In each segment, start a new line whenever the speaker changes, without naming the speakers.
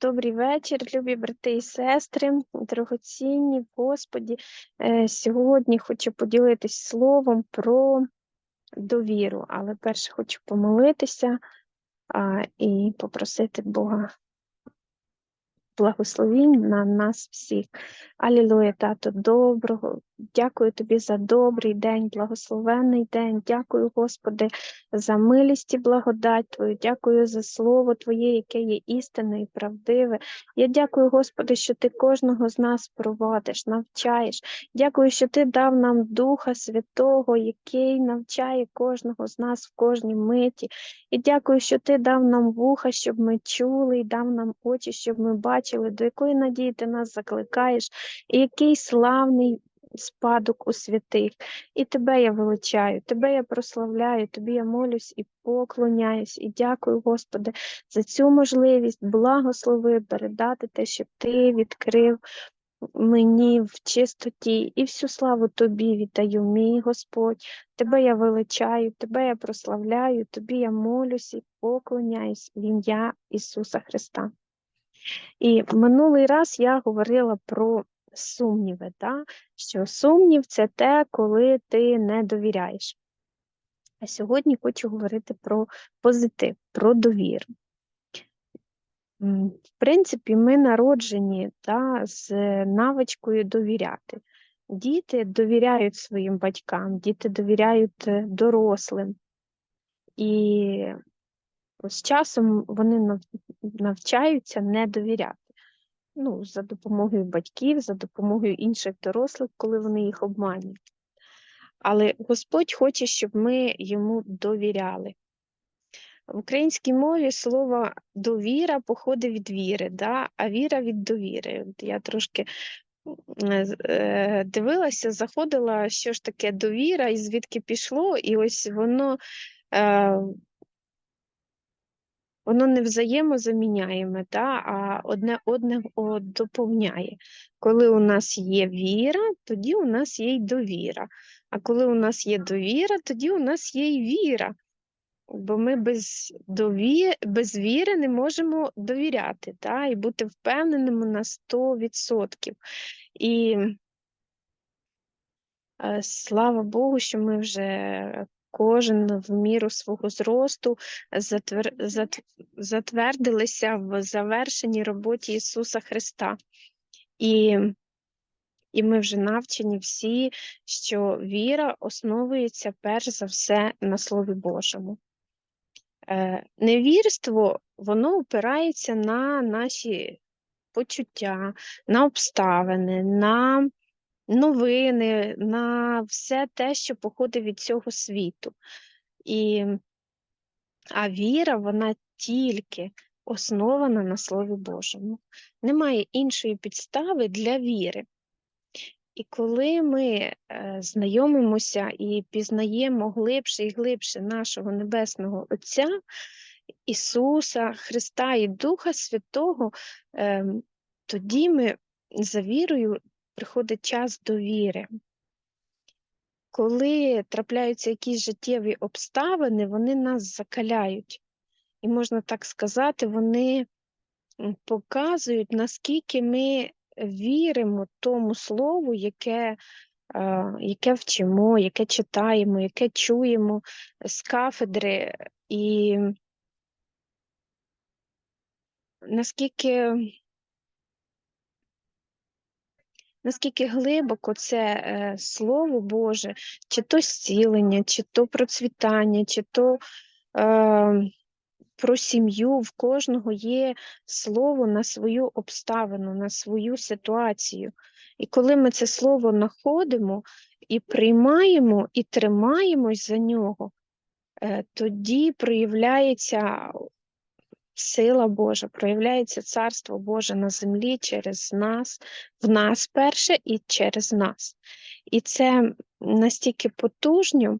Добрий вечір, любі брати і сестри, дорогоцінні Господі. Е, Сьогодні хочу поділитись словом про довіру, але перше хочу помолитися і попросити Бога благословінь на нас всіх. Алілуя, тато, доброго. Дякую тобі за добрий день, благословенний день. Дякую, Господи, за милість і благодать Твою. Дякую за слово Твоє, яке є істинне і правдиве. Я дякую, Господи, що Ти кожного з нас проводиш, навчаєш. Дякую, що Ти дав нам Духа Святого, який навчає кожного з нас в кожній миті. І дякую, що Ти дав нам вуха, щоб ми чули, і дав нам очі, щоб ми бачили, до якої надії ти нас закликаєш, і який славний спадок у святих. І тебе я величаю, тебе я прославляю, тобі я молюсь і поклоняюсь, і дякую, Господи, за цю можливість благослови передати те, що ти відкрив. Мені в чистоті і всю славу тобі віддаю, мій Господь. Тебе я величаю, тебе я прославляю, тобі я молюсь і поклоняюсь в ім'я Ісуса Христа. І минулий раз я говорила про сумніви, да? що сумнів це те, коли ти не довіряєш. А сьогодні хочу говорити про позитив, про довіру. В принципі, ми народжені да, з навичкою довіряти. Діти довіряють своїм батькам, діти довіряють е, дорослим. І з часом вони навчаються не довіряти. Ну, за допомогою батьків, за допомогою інших дорослих, коли вони їх обманюють. Але Господь хоче, щоб ми йому довіряли. В українській мові слово довіра походить від віри, да? а віра від довіри. Я трошки е, дивилася, заходила, що ж таке довіра і звідки пішло, і ось воно, е, воно не взаємозаміняєме, да? а одне одного доповняє. Коли у нас є віра, тоді у нас є й довіра. А коли у нас є довіра, тоді у нас є й віра. Бо ми без, дові... без віри не можемо довіряти та? і бути впевненими на 100%. І е, слава Богу, що ми вже кожен в міру свого зросту затвер... зат... затвердилися в завершеній роботі Ісуса Христа. І, і ми вже навчені всі, що віра основується перш за все на Слові Божому. Е, Невірство, воно опирається на наші почуття, на обставини, на новини, на все те, що походить від цього світу. І, а віра, вона тільки основана на Слові Божому. Немає іншої підстави для віри. І коли ми е, знайомимося і пізнаємо глибше і глибше нашого Небесного Отця, Ісуса, Христа і Духа Святого, ем, тоді ми за вірою приходить час довіри. Коли трапляються якісь життєві обставини, вони нас закаляють. І можна так сказати, вони показують, наскільки ми віримо тому слову, яке, яке вчимо, яке читаємо, яке чуємо з кафедри, і наскільки, наскільки глибоко це е, Слово Боже, чи то зцілення, чи то процвітання, чи то е, про сім'ю, в кожного є слово на свою обставину, на свою ситуацію. І коли ми це слово знаходимо і приймаємо, і тримаємось за нього, е, тоді проявляється сила Божа, проявляється Царство Боже на землі через нас, в нас перше і через нас. І це настільки потужно,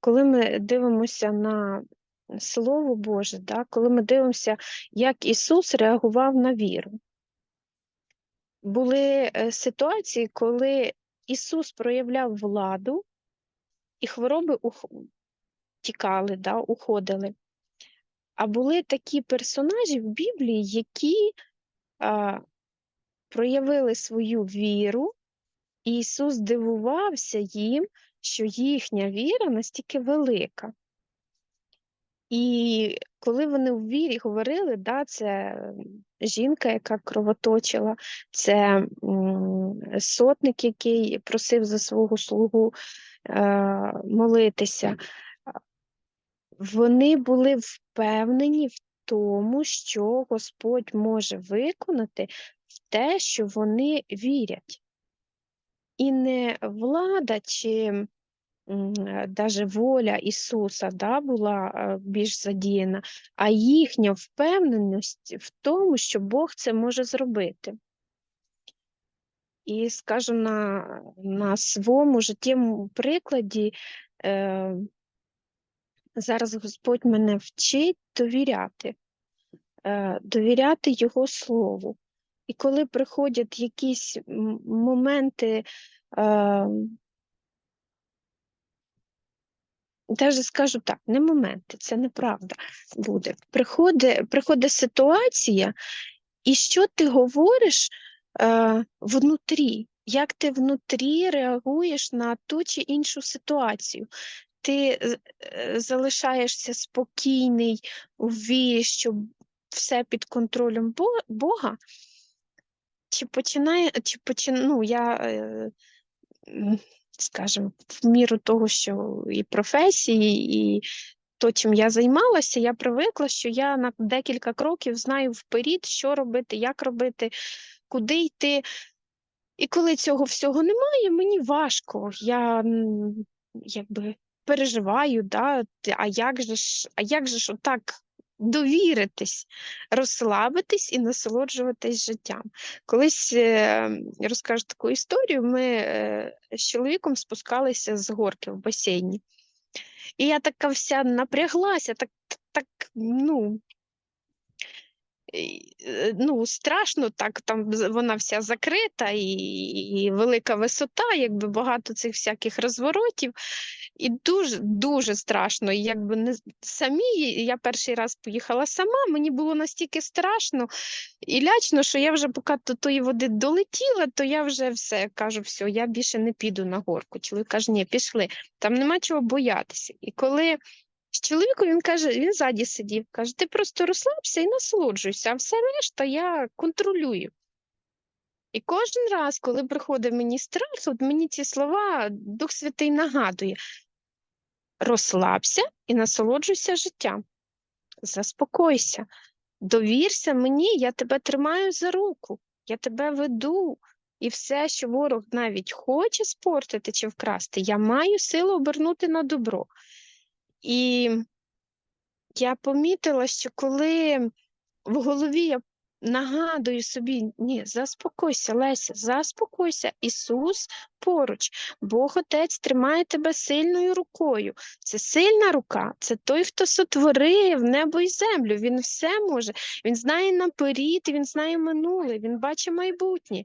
коли ми дивимося на Слово Боже, да, коли ми дивимося, як Ісус реагував на віру. Були е, ситуації, коли Ісус проявляв владу, і хвороби ух... тікали, да, уходили. А були такі персонажі в Біблії, які а, проявили свою віру, і Ісус дивувався їм, що їхня віра настільки велика. І коли вони в вірі говорили, да, це жінка, яка кровоточила, це сотник, який просив за свого слугу е, молитися, вони були впевнені в тому, що Господь може виконати в те, що вони вірять. І не влада чи навіть воля Ісуса да, була е, більш задіяна, а їхня впевненість в тому, що Бог це може зробити. І скажу на на своєму життєвому прикладі, е, зараз Господь мене вчить довіряти, е, довіряти Його Слову. І коли приходять якісь моменти, е, Даже скажу так, не моменти, це неправда буде. Приходить приходить ситуація, і що ти говориш е, внутрі, як ти внутрі реагуєш на ту чи іншу ситуацію? Ти е, залишаєшся спокійний у вірі, що все під контролем Бога? Чи починає, чи почина, ну, я е, скажімо, в міру того, що і професії, і то, чим я займалася, я привикла, що я на декілька кроків знаю вперед, що робити, як робити, куди йти. І коли цього всього немає, мені важко. Я якби переживаю, да, а як же ж, а як же ж отак довіритись, розслабитись і насолоджуватись життям. Колись е, розкажу таку історію, ми е, з чоловіком спускалися з горки в басейні. І я така вся напряглася, так, так ну, ну, страшно, так там вона вся закрита і, і велика висота, якби багато цих всяких розворотів. І дуже дуже страшно. І якби не самі я перший раз поїхала сама, мені було настільки страшно і лячно, що я вже поки до тої води долетіла, то я вже все кажу, все, я більше не піду на горку. Чоловік каже, ні, пішли, там нема чого боятися. І коли з чоловіком він каже, він ззаді сидів, каже, ти просто розслабся і насолоджуйся, а все решта я контролюю. І кожен раз, коли приходить мені страх, от мені ці слова Дух Святий нагадує: розслабся і насолоджуйся життям, заспокойся, довірся мені, я тебе тримаю за руку, я тебе веду. І все, що ворог навіть хоче спортити чи вкрасти, я маю силу обернути на добро. І я помітила, що коли в голові я нагадую собі, ні, заспокойся, Леся, заспокойся, Ісус поруч, Бог Отець тримає тебе сильною рукою. Це сильна рука, це той, хто сотворив небо і землю. Він все може, він знає наперед, він знає минуле, він бачить майбутнє.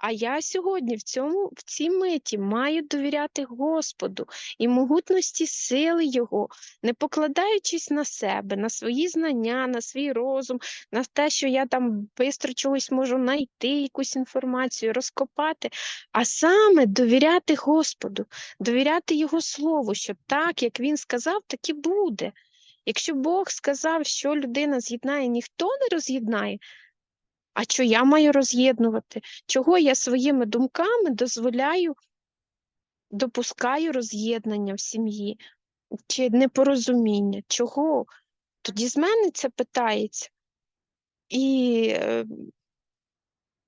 А я сьогодні в цьому в цій миті маю довіряти Господу і могутності сили Його, не покладаючись на себе, на свої знання, на свій розум, на те, що я там швидко чогось можу знайти, якусь інформацію, розкопати, а саме довіряти Господу, довіряти Його Слову, що так, як Він сказав, так і буде. Якщо Бог сказав, що людина з'єднає, ніхто не роз'єднає. А що я маю роз'єднувати? Чого я своїми думками дозволяю, допускаю роз'єднання в сім'ї чи непорозуміння? Чого? Тоді з мене це питається. І, е,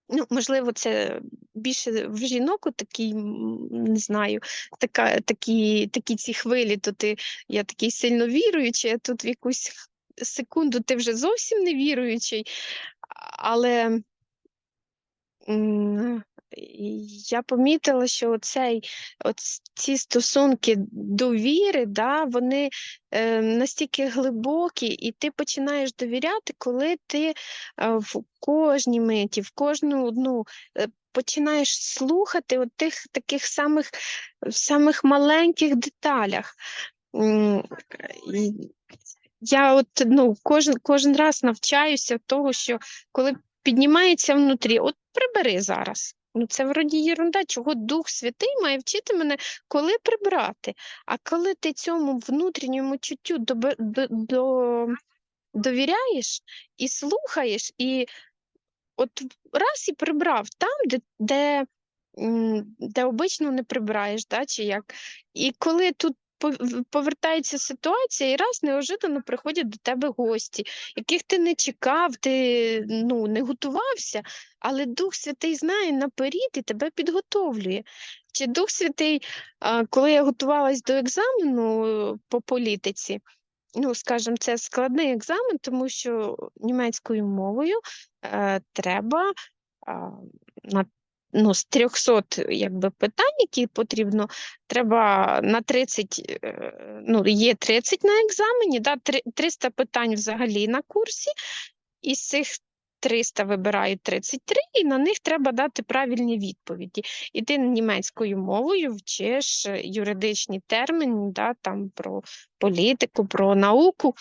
ну, можливо, це більше в жінок такий, не знаю, така, такі такі ці хвилі, то ти я такий сильно віруючий, а тут в якусь секунду ти вже зовсім не віруючий але я помітила, що цей, ці стосунки довіри, да, вони е, настільки глибокі, і ти починаєш довіряти, коли ти е, в кожній миті, в кожну одну е, починаєш слухати от тих таких самих самих маленьких деталях. Я от ну кожен кожен раз навчаюся того, що коли піднімається внутрі. От прибери зараз. Ну, це вроді єрунда, чого Дух Святий має вчити мене, коли прибрати. А коли ти цьому внутрішньому чуттю доби- до, до, довіряєш і слухаєш, і от раз і прибрав там, де, де, де обично не прибираєш, да, чи як. І коли тут повертається ситуація, і раз неожиданно приходять до тебе гості, яких ти не чекав, ти ну, не готувався, але Дух Святий знає наперед і тебе підготовлює. Чи Дух Святий, коли я готувалась до екзамену по політиці, ну, скажімо, це складний екзамен, тому що німецькою мовою е, треба на ну, з 300 якби, питань, які потрібно, треба на 30, е, ну, є 30 на екзамені, да, 300 питань взагалі на курсі, із цих 300 вибирають 33, і на них треба дати правильні відповіді. І ти німецькою мовою вчиш е, юридичні терміни, да, там про політику, про науку.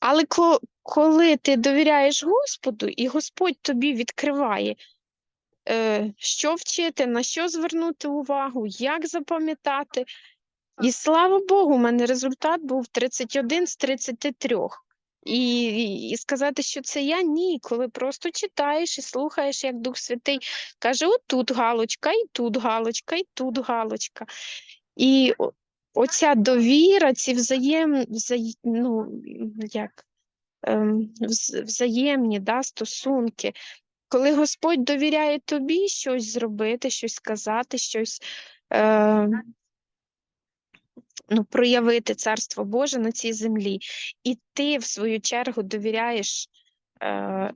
Але ко- коли ти довіряєш Господу, і Господь тобі відкриває, що вчити, на що звернути увагу, як запам'ятати. І слава Богу, у мене результат був 31 з 33. І, і, і сказати, що це я ні, коли просто читаєш і слухаєш, як Дух Святий каже: отут галочка, і тут галочка, і тут галочка. І оця довіра, ці взаєм, взаєм, ну, як, ем, взаємні да, стосунки, коли Господь довіряє тобі щось зробити, щось сказати, щось е, ну, проявити Царство Боже на цій землі, і ти, в свою чергу, довіряєш е,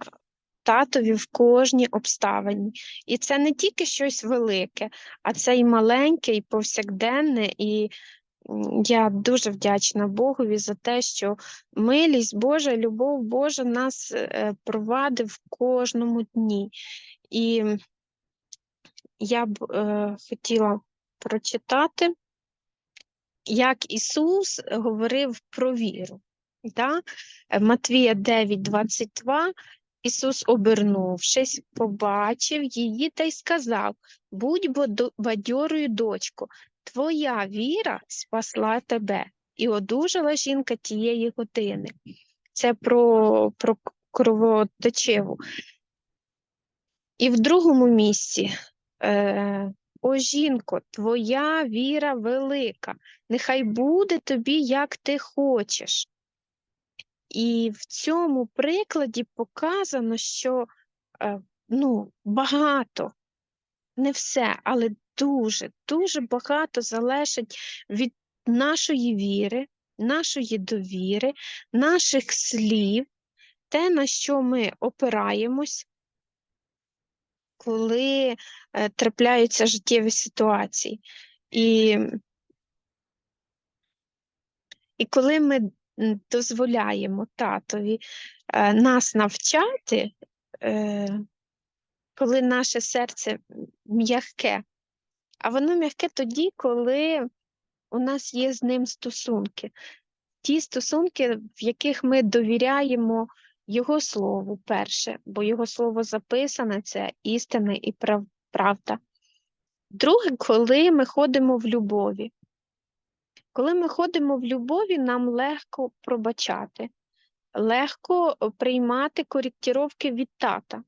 татові в кожній обставині. І це не тільки щось велике, а це і маленьке, і повсякденне. І я дуже вдячна Богові за те, що милість Божа, любов Божа нас е, провадить в кожному дні. І я б е, хотіла прочитати, як Ісус говорив про віру. Да? Е, Матвія 9, 22. Ісус, обернувшись, побачив її та й сказав: Будь бадьорою, дочко, твоя віра спасла тебе. І одужала жінка тієї години. Це про, про кровоточиву. І в другому місці. Е, О, жінко, твоя віра велика, нехай буде тобі, як ти хочеш. І в цьому прикладі показано, що е, ну, багато, не все, але дуже, дуже багато залежить від нашої віри, нашої довіри, наших слів, те, на що ми опираємось, коли е, трапляються життєві ситуації. І, і коли ми дозволяємо татові е, нас навчати, е, коли наше серце м'яке, а воно м'яке тоді, коли у нас є з ним стосунки. Ті стосунки, в яких ми довіряємо Його Слову перше, бо Його Слово записане, це істина і прав- правда. Друге, коли ми ходимо в любові. Коли ми ходимо в любові, нам легко пробачати, легко приймати коректіровки від тата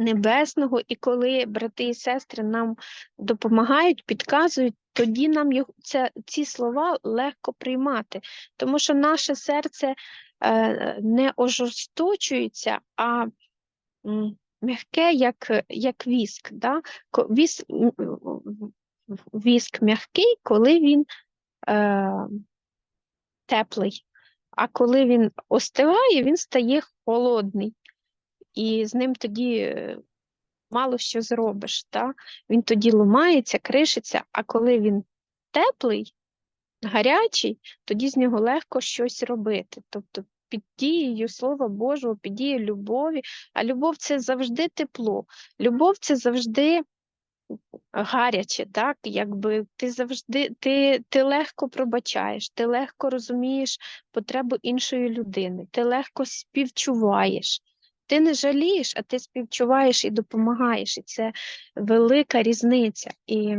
небесного, і коли брати і сестри нам допомагають, підказують, тоді нам це, ці слова легко приймати, тому що наше серце е, не ожорсточується, а м'яке, як, як віск. Да? Віск, віск м'який, коли він е, теплий, а коли він остиває, він стає холодний. І з ним тоді е, мало що зробиш. Да? Він тоді ломається, кришиться, а коли він теплий, гарячий, тоді з нього легко щось робити. Тобто під дією Слова Божого, під дією любові. А любов це завжди тепло. Любов це завжди гаряче, так? Якби ти завжди ти, ти легко пробачаєш, ти легко розумієш потребу іншої людини, ти легко співчуваєш, Ти не жалієш, а ти співчуваєш і допомагаєш. І це велика різниця. І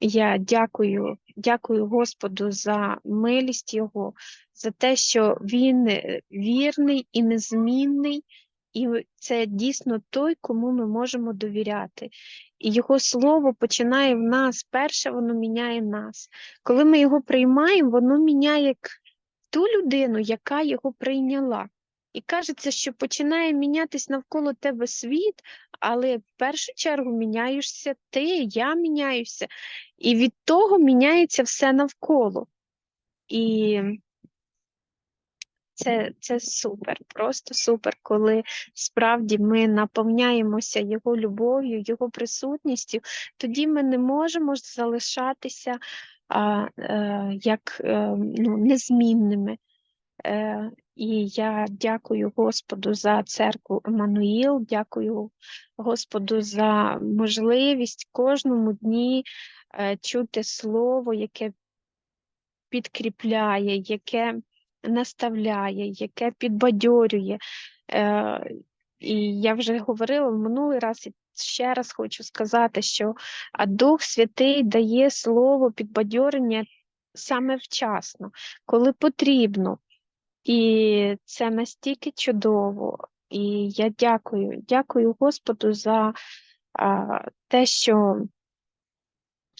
я дякую, дякую Господу за милість Його, за те, що Він е, вірний і незмінний, і це дійсно той, кому ми можемо довіряти. І Його слово починає в нас. Перше воно міняє нас. Коли ми його приймаємо, воно міняє ту людину, яка його прийняла. І кажеться, що починає мінятись навколо тебе світ, але в першу чергу міняєшся ти, я міняюся, і від того міняється все навколо. І це, це супер, просто супер, коли справді ми наповняємося його любов'ю, його присутністю, тоді ми не можемо залишатися а, е, як е, ну, незмінними. І я дякую Господу за церкву Еммануїл, дякую Господу за можливість кожному дні е, чути слово, яке підкріпляє, яке наставляє, яке підбадьорює. Е, і я вже говорила в минулий раз і ще раз хочу сказати, що Дух Святий дає слово підбадьорення саме вчасно, коли потрібно. І це настільки чудово. І я дякую, дякую Господу за а, те, що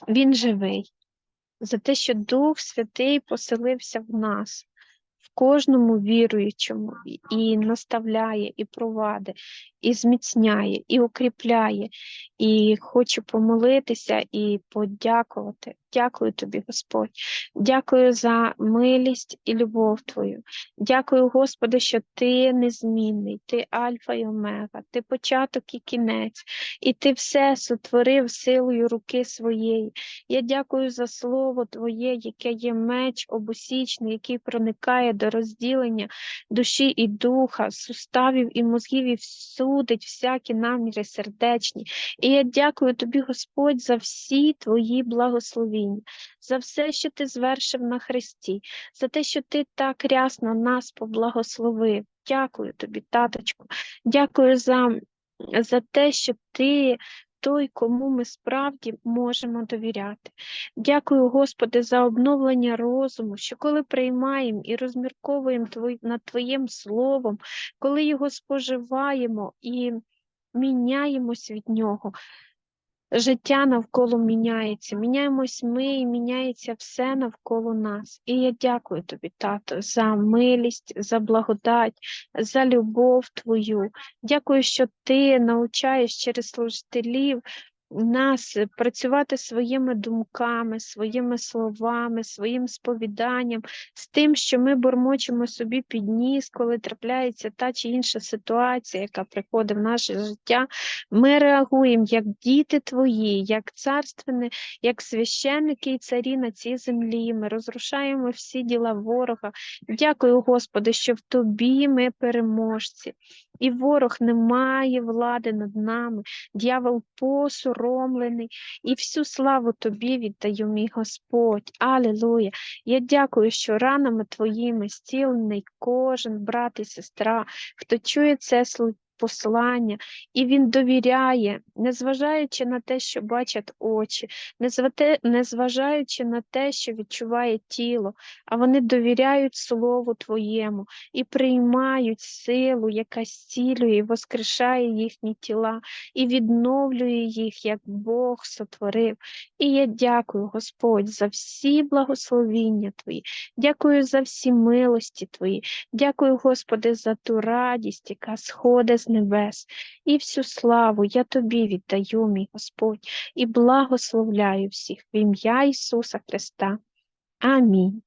Він живий, за те, що Дух Святий поселився в нас, в кожному віруючому, і- наставляє, і провадить, і зміцняє, і укріпляє. І хочу помолитися і подякувати. Дякую тобі, Господь. Дякую за милість і любов Твою. Дякую, Господи, що Ти незмінний, Ти Альфа і Омега, Ти початок і кінець, і Ти все сотворив силою руки своєї. Я дякую за слово Твоє, яке є меч обусічний, який проникає до розділення душі і духа, суставів і мозгів, і всудить всякі наміри сердечні. І я дякую тобі, Господь, за всі твої благословіння, за все, що ти звершив на Христі, за те, що ти так рясно нас поблагословив. Дякую тобі, таточку. Дякую за, за те, що ти той, кому ми справді можемо довіряти. Дякую, Господи, за обновлення розуму, що коли приймаємо і розмірковуємо над Твоїм словом, коли його споживаємо і міняємось від нього. Життя навколо міняється, міняємось ми і міняється все навколо нас. І я дякую тобі, тато, за милість, за благодать, за любов твою. Дякую, що ти навчаєш через служителів нас е, працювати своїми думками, своїми словами, своїм сповіданням, з тим, що ми бормочемо собі під ніс, коли трапляється та чи інша ситуація, яка приходить в наше життя. Ми реагуємо як діти твої, як царственні, як священники і царі на цій землі. Ми розрушаємо всі діла ворога. Дякую, Господи, що в тобі ми переможці, і ворог не має влади над нами, дьявол посоромлений, і всю славу тобі віддаю, мій Господь. Алілуя! Я дякую, що ранами твоїми стілений кожен брат і сестра, хто чує це послання, і він довіряє, незважаючи на те, що бачать очі, незважаючи на те, що відчуває тіло, а вони довіряють Слову Твоєму і приймають силу, яка зцілює і воскрешає їхні тіла, і відновлює їх, як Бог сотворив. І я дякую, Господь, за всі благословіння Твої, дякую за всі милості Твої, дякую, Господи, за ту радість, яка сходить з небес, і всю славу я Тобі віддаю, мій Господь, і благословляю всіх в ім'я Ісуса Христа. Амінь.